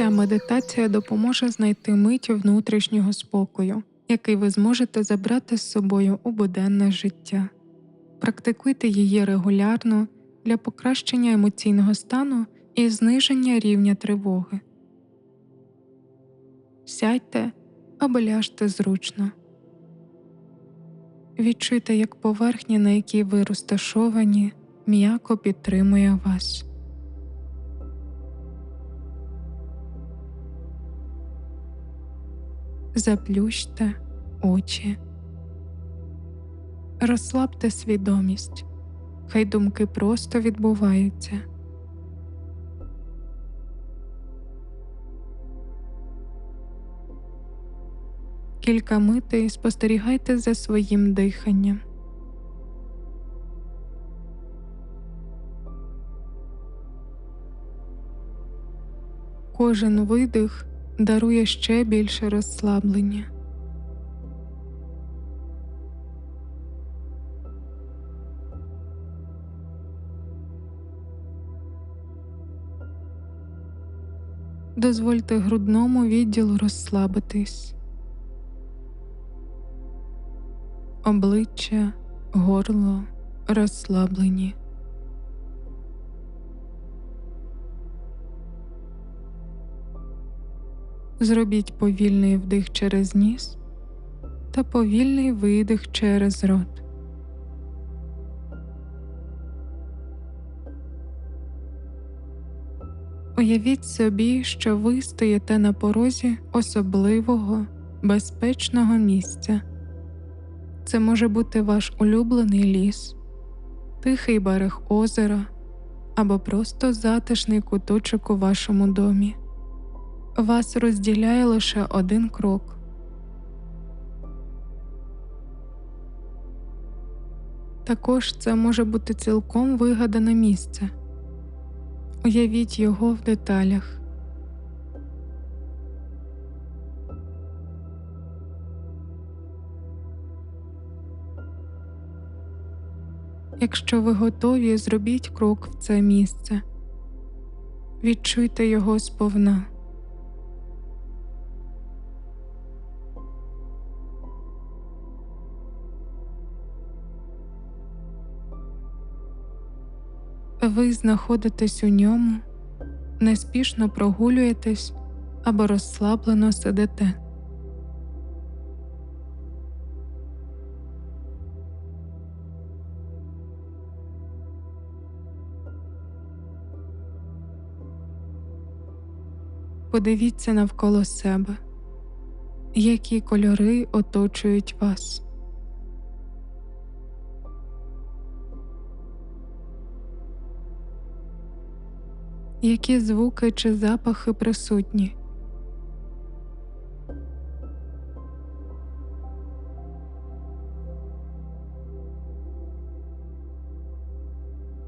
Ця медитація допоможе знайти мить внутрішнього спокою, який ви зможете забрати з собою у буденне життя. Практикуйте її регулярно для покращення емоційного стану і зниження рівня тривоги. Сядьте або ляжте зручно. Відчуйте, як поверхня, на якій ви розташовані, м'яко підтримує вас. Заплющте очі, розслабте свідомість, хай думки просто відбуваються. Кілька митей спостерігайте за своїм диханням. Кожен видих дарує ще більше розслаблення. Дозвольте грудному відділу розслабитись. Обличчя, горло розслаблені. Зробіть повільний вдих через ніс та повільний видих через рот. Уявіть собі, що ви стоїте на порозі особливого, безпечного місця. Це може бути ваш улюблений ліс, тихий берег озера або просто затишний куточок у вашому домі. Вас розділяє лише один крок. Також це може бути цілком вигадане місце. Уявіть його в деталях. Якщо ви готові, зробіть крок в це місце. Відчуйте його сповна. Ви знаходитесь у ньому, неспішно прогулюєтесь або розслаблено сидите. Подивіться навколо себе, які кольори оточують вас. Які звуки чи запахи присутні?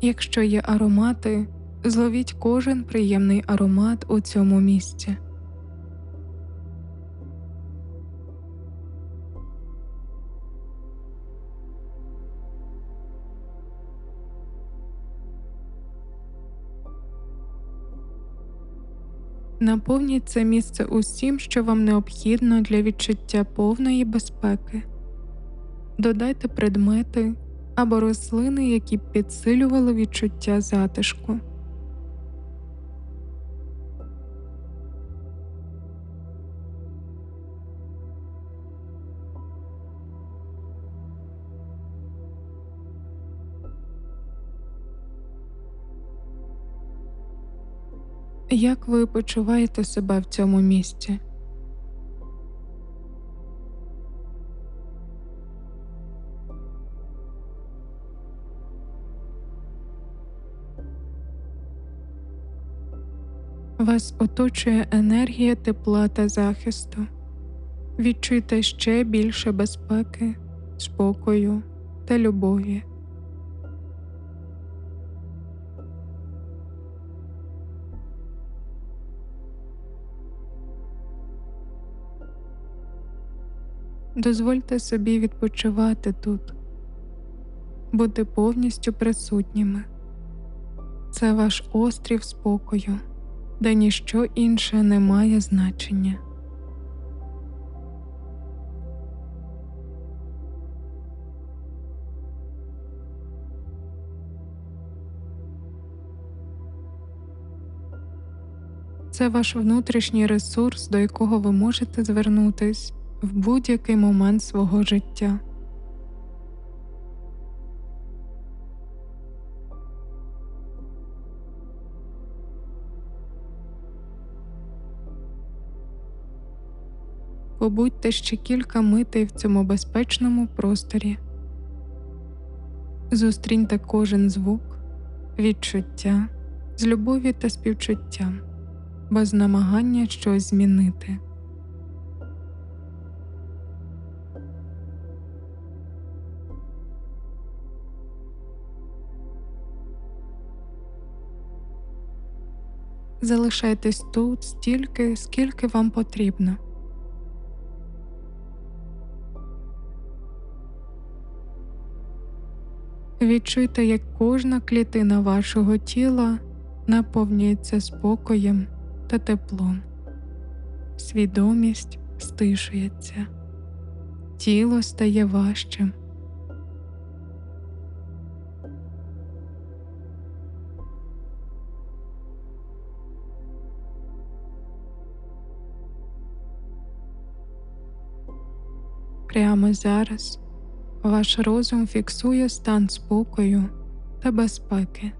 Якщо є аромати, зловіть кожен приємний аромат у цьому місці. Наповніть це місце усім, що вам необхідно для відчуття повної безпеки. Додайте предмети або рослини, які підсилювали відчуття затишку. Як ви почуваєте себе в цьому місці? Вас оточує енергія тепла та захисту. Відчуйте ще більше безпеки, спокою та любові. Дозвольте собі відпочивати тут, бути повністю присутніми. Це ваш острів спокою, де ніщо інше не має значення. Це ваш внутрішній ресурс, до якого ви можете звернутись в будь-який момент свого життя. Побудьте ще кілька митей в цьому безпечному просторі. Зустріньте кожен звук, відчуття з любов'ю та співчуттям, без намагання щось змінити. Залишайтесь тут стільки, скільки вам потрібно. Відчуйте, як кожна клітина вашого тіла наповнюється спокоєм та теплом, свідомість стишується, тіло стає важчим. Прямо зараз ваш розум фіксує стан спокою та безпеки.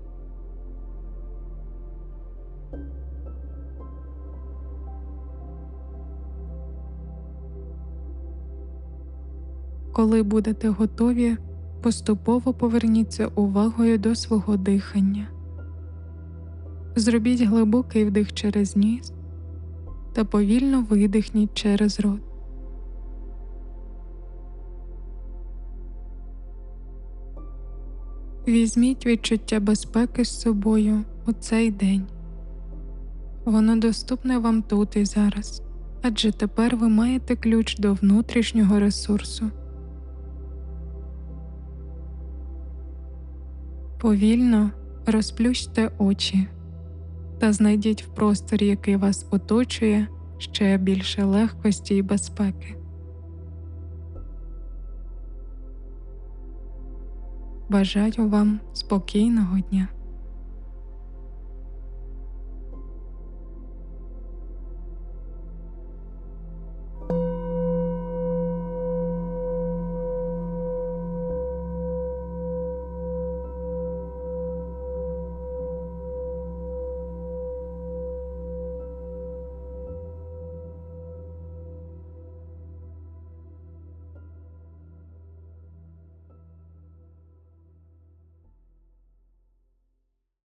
Коли будете готові, поступово поверніться увагою до свого дихання. Зробіть глибокий вдих через ніс та повільно видихніть через рот. Візьміть відчуття безпеки з собою у цей день. Воно доступне вам тут і зараз, адже тепер ви маєте ключ до внутрішнього ресурсу. Повільно розплющте очі та знайдіть в просторі, який вас оточує, ще більше легкості і безпеки. Бажаю вам спокійного дня.